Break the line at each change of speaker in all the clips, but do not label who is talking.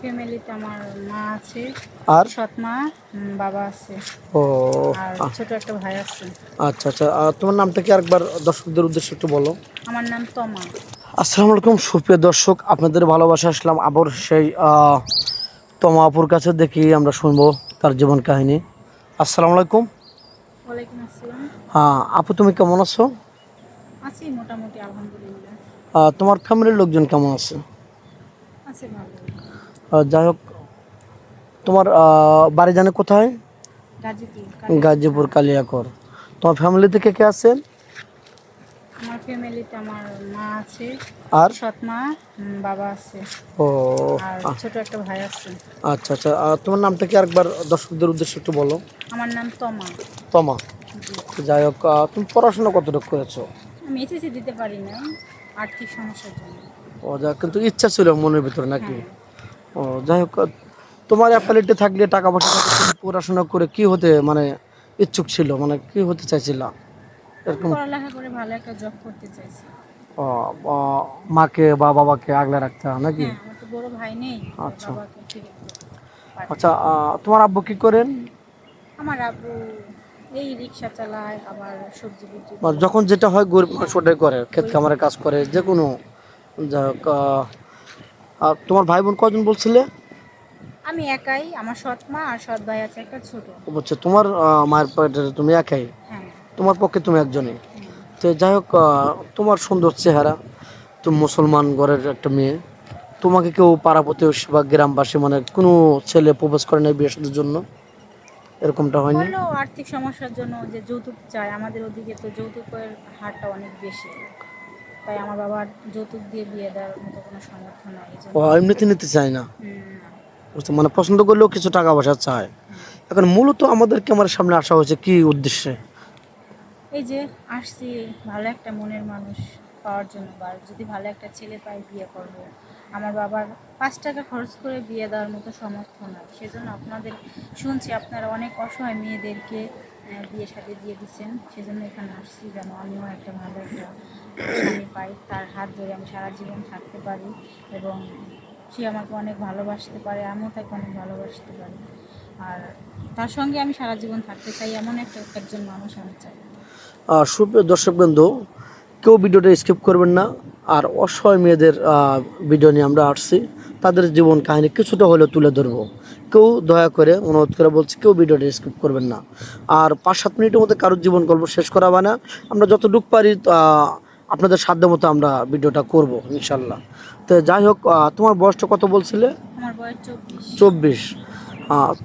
ফ্যামিলিতে আমার মা আছে
আর?
সৎ মা বাবা আছে।
ও
আর ছোট একটা ভাই আছে।
আচ্ছা আচ্ছা আর তোমার নামটা কি আরেকবার দর্শকদের উদ্দেশ্যে একটু বলো?
আমার নাম তমা।
আসসালামু আলাইকুম সুপ্রিয় দর্শক আপনাদের ভালোবাসা আসলাম আবার সেই তমা আপুর কাছে দেখি আমরা শুনব তার জীবন কাহিনী। আসসালামু আলাইকুম।
ওয়ালাইকুম আসসালাম।
হ্যাঁ আপু তুমি কেমন আছো?
আছি মোটামুটি আলহামদুলিল্লাহ।
তোমার ফ্যামিলির লোকজন কেমন আছে?
আছে ভালো।
আহ, যাই হোক তোমার বাড়ি জানে কোথায়?
গাজীপুর
কালিয়াকর তোমার ফ্যামিলিতে কে কে আছেন
আমার ফ্যামিলিতে আমার মা আছে
আর?
সৎ মা বাবা আছে।
ও
আর ছোট একটা ভাই আছে।
আচ্ছা আচ্ছা আর তোমার নামটা কি আরেকবার দর্শকদের উদ্দেশ্যে একটু বলো?
আমার নাম তমা।
তমা। যাই হোক তুমি পড়াশোনা কতটুকু করেছ?
আমি এসএসসি দিতে পারি না আর্থিক সমস্যার জন্য।
ও যা কিন্তু ইচ্ছা ছিল মনের ভিতরে নাকি?
হ্যাঁ।
ও যাই হোক তোমার অ্যাপালিটি থাকলে টাকা পয়সা থাকলে পড়াশোনা করে কি হতে মানে ইচ্ছুক ছিল? মানে কি হতে চাইছিলা? এরকম
পড়ালেখা করে ভালো একটা জব করতে চাইছি।
ও, মাকে বা বাবাকে আগলে রাখতে হয় নাকি?
হ্যাঁ বড় ভাই নেই
আচ্ছা। আচ্ছা তোমার আব্বু কি করেন?
আমার আব্বু এই রিক্সা চালায় আবার সবজি বিক্রি
যখন যেটা হয় গরিব মানুষ ওটাই করে ক্ষেত খামারের কাজ করে যে কোনো যাই হোক আহ, আর তোমার ভাই বোন কজন বলছিলে?
আমি একাই আমার সৎ মা আর সৎ ভাই আছে একটা ছোট।
বলছে তোমার আহ, মায়ের পেটে তুমি একাই?
হ্যাঁ।
তোমার পক্ষে তুমি একজনই? তো যাই হোক আহ, তোমার সুন্দর চেহারা তুমি মুসলমান ঘরের একটা মেয়ে। তোমাকে কেউ পাড়া প্রতিবেশী বা গ্রামবাসী মানে কোনো ছেলে প্রবেশ করে নাই বিয়ের সাথে জন্য? এরকমটা হয়নি?
হলো আর্থিক সমস্যার জন্য যে যৌতুক চায় আমাদের ওদিকে তো যৌতুকের হারটা অনেক বেশি। তাই আমার বাবার যৌতুক দিয়ে বিয়ে দেওয়ার মতো কোনো সামর্থ্য নাই
ও এমনিতে নিতে চায় না? বুঝতে মানে পছন্দ করলেও কিছু টাকা পয়সা চায়। এখন মূলত আমাদের ক্যামেরার সামনে আসা হয়েছে কি উদ্দেশ্যে?
এই যে আসছি ভালো একটা মনের মানুষ পাওয়ার জন্য বা যদি ভালো একটা ছেলে পাই বিয়ে করব। আমার বাবার পাঁচ টাকা খরচ করে বিয়ে দেওয়ার মতো সামর্থ্য নাই। সেজন্য আপনাদের শুনছি আপনারা অনেক অসহায় মেয়েদেরকে বিয়ে সাথে দিয়ে দিচ্ছেন। সেজন্য এখানে আসছি যেন আমিও একটা ভালো একটা স্বামী পাই। তার হাত ধরে আমি সারা জীবন থাকতে পারি এবং সে আমাকে অনেক ভালোবাসতে পারে, আমিও তাকে অনেক ভালোবাসতে পারি। আর তার সঙ্গে আমি সারা জীবন থাকতে চাই, এমন একটা একজন মানুষ আমি চাই।
সুপ্রিয় দর্শকবৃন্দ, কেউ ভিডিওটা স্কিপ করবেন না। আর অসহায় মেয়েদের ভিডিও নিয়ে আমরা আসছি। তাদের জীবন কাহিনী কিছুটা হলেও তুলে ধরবো। কেউ দয়া করে অনুরোধ করে বলছি কেউ ভিডিওটা স্কিপ করবেন না। আর পাঁচ সাত মিনিটের মধ্যে কারোর জীবন গল্প শেষ করা হবে না। আমরা যতটুকু পারি আপনাদের সাধ্য মতো আমরা ভিডিওটা করব ইনশাল্লাহ তো যাই হোক তোমার বয়সটা কত বলছিলে?
চব্বিশ।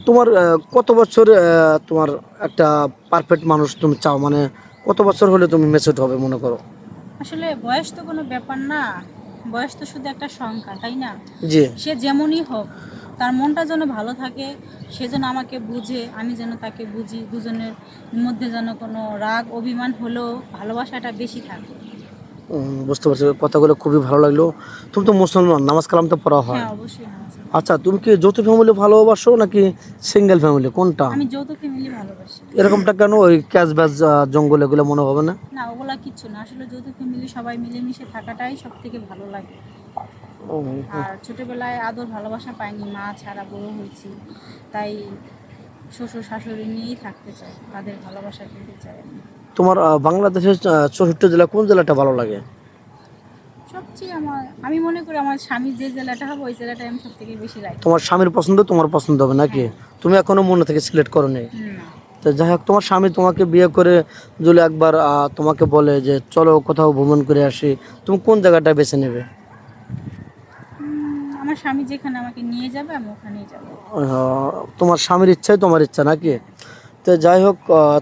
তোমার কত বছর তোমার একটা পারফেক্ট মানুষ তুমি চাও? মানে কত বছর হলে তুমি মেচুড হবে মনে করো?
আসলে বয়স তো কোনো ব্যাপার না। বয়স তো শুধু একটা সংখ্যা তাই না? সে যেমনই হোক তার মনটা যেন ভালো থাকে সে যেন আমাকে বুঝে আমি যেন তাকে বুঝি। দুজনের মধ্যে যেন কোনো রাগ অভিমান হলেও ভালোবাসাটা বেশি থাকে।
বুঝতে পারছি। কথাগুলো খুবই ভালো লাগল। তুমি তো মুসলমান নামাজ কালাম তো পড়া হয়।
হ্যাঁ অবশ্যই
আচ্ছা তুমি কি যৌথ ফ্যামিলি ভালোবাসো নাকি সিঙ্গেল ফ্যামিলি কোনটা?
আমি যৌথ ফ্যামিলি ভালোবাসি।
এরকমটা কেন? ওই ক্যাশ ব্যাজ জঙ্গল এগুলো মনে হবে না?
না ওগুলা কিচ্ছু না। আসলে যৌথ ফ্যামিলি সবাই মিলেমিশে থাকাটাই সব থেকে ভালো লাগে। আর ছোটবেলায় আদর ভালোবাসা পাইনি মা ছাড়া বড় হয়েছি। তাই শ্বশুর শাশুড়ি নিয়েই থাকতে চাই তাদের ভালোবাসা পেতে চাই আমি।
তোমার বাংলাদেশের চৌষট্টি জেলা কোন জেলাটা ভালো লাগে?
সবচেয়ে আমার আমি মনে করি আমার স্বামীর যে জেলাটা হবে ওই জেলাটাই আমি সব থেকে বেশি লাইক
তোমার স্বামীর পছন্দ তোমার পছন্দ হবে নাকি? তুমি এখনও মনে থেকে সিলেক্ট করো নি তো যাই হোক তোমার স্বামী তোমাকে বিয়ে করে যদি একবার তোমাকে বলে যে চলো কোথাও ভ্রমণ করে আসি তুমি কোন জায়গাটা বেছে নেবে?
আমার স্বামী যেখানে আমাকে নিয়ে যাবে আমি ওখানেই যাব।
তোমার স্বামীর ইচ্ছাই তোমার ইচ্ছা নাকি? তো যাই হোক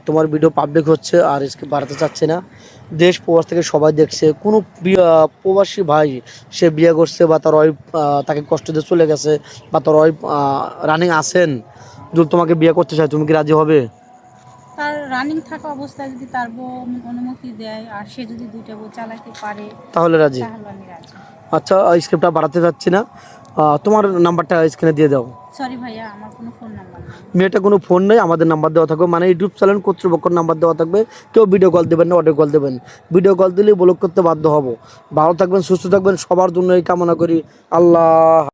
তোমার ভিডিও পাবলিক হচ্ছে আর আজকে বাড়াতে চাচ্ছে না। দেশ প্রবাস থেকে সবাই দেখছে কোনো প্রবাসী ভাই সে বিয়ে করছে বা তার ওয়াইফ তাকে কষ্ট দিয়ে চলে গেছে বা তার ওয়াইফ রানিং আছেন যদি তোমাকে বিয়ে করতে চায় তুমি কি রাজি হবে?
তার রানিং থাকা অবস্থায় যদি তার বউ অনুমতি দেয় আর সে যদি দুইটা বউ চালাতে পারে
তাহলে রাজি? আচ্ছা স্ক্রিপ্টটা বাড়াতে চাচ্ছি না। তোমার নাম্বারটা স্ক্রিনে দিয়ে দাও।
সরি ভাইয়া আমার কোনো ফোন নাম্বার নেই।
মেয়েটা কোনো ফোন নেই আমাদের নাম্বার দেওয়া থাকবে। মানে ইউটিউব চ্যানেল কর্তৃপক্ষের নাম্বার দেওয়া থাকবে। কেউ ভিডিও কল দেবেন না অডিও কল দেবেন। ভিডিও কল দিলেই ব্লক করতে বাধ্য হব। ভালো থাকবেন সুস্থ থাকবেন। সবার জন্য এই কামনা করি। আল্লাহ